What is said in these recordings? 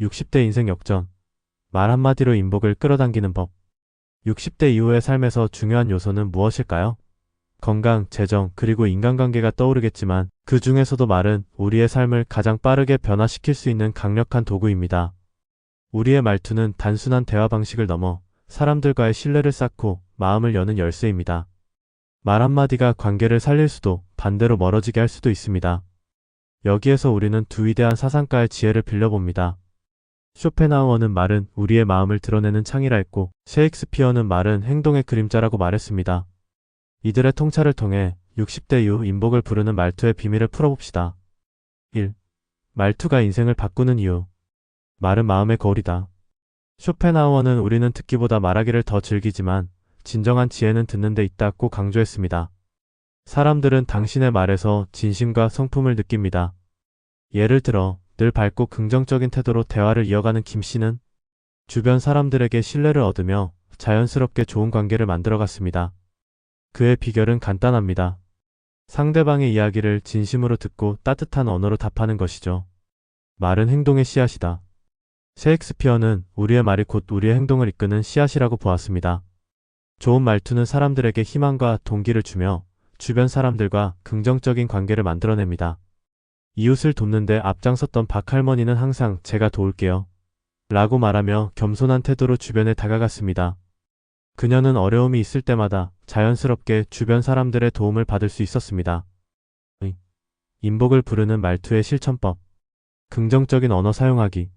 60대 인생 역전. 말 한마디로 인복을 끌어당기는 법. 60대 이후의 삶에서 중요한 요소는 무엇일까요? 건강, 재정, 그리고 인간관계가 떠오르겠지만 그 중에서도 말은 우리의 삶을 가장 빠르게 변화시킬 수 있는 강력한 도구입니다. 우리의 말투는 단순한 대화 방식을 넘어 사람들과의 신뢰를 쌓고 마음을 여는 열쇠입니다. 말 한마디가 관계를 살릴 수도 반대로 멀어지게 할 수도 있습니다. 여기에서 우리는 두 위대한 사상가의 지혜를 빌려봅니다. 쇼펜하우어는 말은 우리의 마음을 드러내는 창이라 했고 셰익스피어는 말은 행동의 그림자라고 말했습니다. 이들의 통찰을 통해 60대 이후 인복을 부르는 말투의 비밀을 풀어봅시다. 1. 말투가 인생을 바꾸는 이유. 말은 마음의 거울이다. 쇼펜하우어는 우리는 듣기보다 말하기를 더 즐기지만 진정한 지혜는 듣는 데 있다고 강조했습니다. 사람들은 당신의 말에서 진심과 성품을 느낍니다. 예를 들어 늘 밝고 긍정적인 태도로 대화를 이어가는 김 씨는 주변 사람들에게 신뢰를 얻으며 자연스럽게 좋은 관계를 만들어갔습니다. 그의 비결은 간단합니다. 상대방의 이야기를 진심으로 듣고 따뜻한 언어로 답하는 것이죠. 말은 행동의 씨앗이다. 셰익스피어는 우리의 말이 곧 우리의 행동을 이끄는 씨앗이라고 보았습니다. 좋은 말투는 사람들에게 희망과 동기를 주며 주변 사람들과 긍정적인 관계를 만들어냅니다. 이웃을 돕는데 앞장섰던 박할머니는 항상 제가 도울게요. 라고 말하며 겸손한 태도로 주변에 다가갔습니다. 그녀는 어려움이 있을 때마다 자연스럽게 주변 사람들의 도움을 받을 수 있었습니다. 의. 인복을 부르는 말투의 실천법. 긍정적인 언어 사용하기.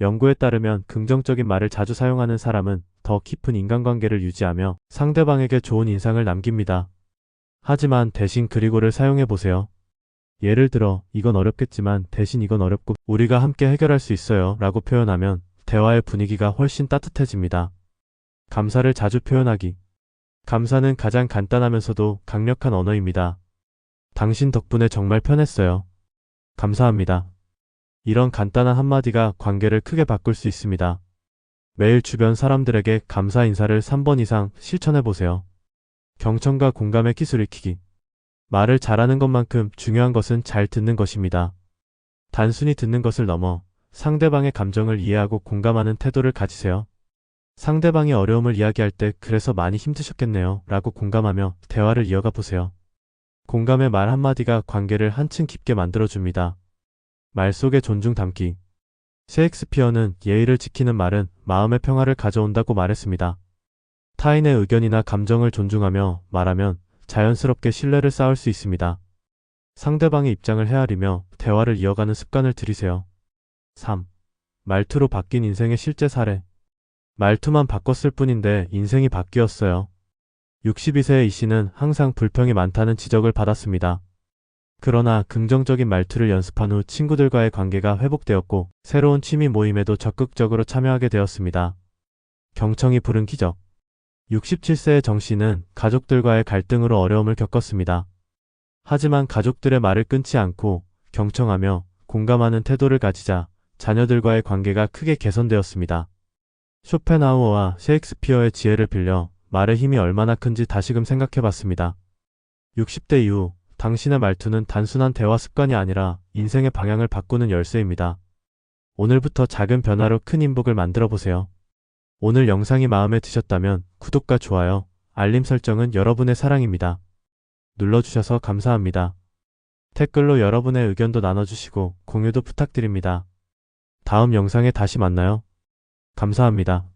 연구에 따르면 긍정적인 말을 자주 사용하는 사람은 더 깊은 인간관계를 유지하며 상대방에게 좋은 인상을 남깁니다. 하지만 대신 그리고를 사용해 보세요. 예를 들어 이건 어렵겠지만 대신 이건 어렵고 우리가 함께 해결할 수 있어요 라고 표현하면 대화의 분위기가 훨씬 따뜻해집니다. 감사를 자주 표현하기. 감사는 가장 간단하면서도 강력한 언어입니다. 당신 덕분에 정말 편했어요. 감사합니다. 이런 간단한 한마디가 관계를 크게 바꿀 수 있습니다. 매일 주변 사람들에게 감사 인사를 3번 이상 실천해 보세요. 경청과 공감의 기술 익히기. 말을 잘하는 것만큼 중요한 것은 잘 듣는 것입니다. 단순히 듣는 것을 넘어 상대방의 감정을 이해하고 공감하는 태도를 가지세요. 상대방이 어려움을 이야기할 때 그래서 많이 힘드셨겠네요 라고 공감하며 대화를 이어가 보세요. 공감의 말 한마디가 관계를 한층 깊게 만들어줍니다. 말 속에 존중 담기. 셰익스피어는 예의를 지키는 말은 마음의 평화를 가져온다고 말했습니다. 타인의 의견이나 감정을 존중하며 말하면 자연스럽게 신뢰를 쌓을 수 있습니다. 상대방의 입장을 헤아리며 대화를 이어가는 습관을 들이세요. 3. 말투로 바뀐 인생의 실제 사례. 말투만 바꿨을 뿐인데 인생이 바뀌었어요. 62세의 이 씨는 항상 불평이 많다는 지적을 받았습니다. 그러나 긍정적인 말투를 연습한 후 친구들과의 관계가 회복되었고 새로운 취미 모임에도 적극적으로 참여하게 되었습니다. 경청이 부른 기적. 67세의 정 씨는 가족들과의 갈등으로 어려움을 겪었습니다. 하지만 가족들의 말을 끊지 않고 경청하며 공감하는 태도를 가지자 자녀들과의 관계가 크게 개선되었습니다. 쇼펜하우어와 셰익스피어의 지혜를 빌려 말의 힘이 얼마나 큰지 다시금 생각해 봤습니다. 60대 이후 당신의 말투는 단순한 대화 습관이 아니라 인생의 방향을 바꾸는 열쇠입니다. 오늘부터 작은 변화로 큰 인복을 만들어 보세요. 오늘 영상이 마음에 드셨다면 구독과 좋아요, 알림 설정은 여러분의 사랑입니다. 눌러주셔서 감사합니다. 댓글로 여러분의 의견도 나눠주시고 공유도 부탁드립니다. 다음 영상에 다시 만나요. 감사합니다.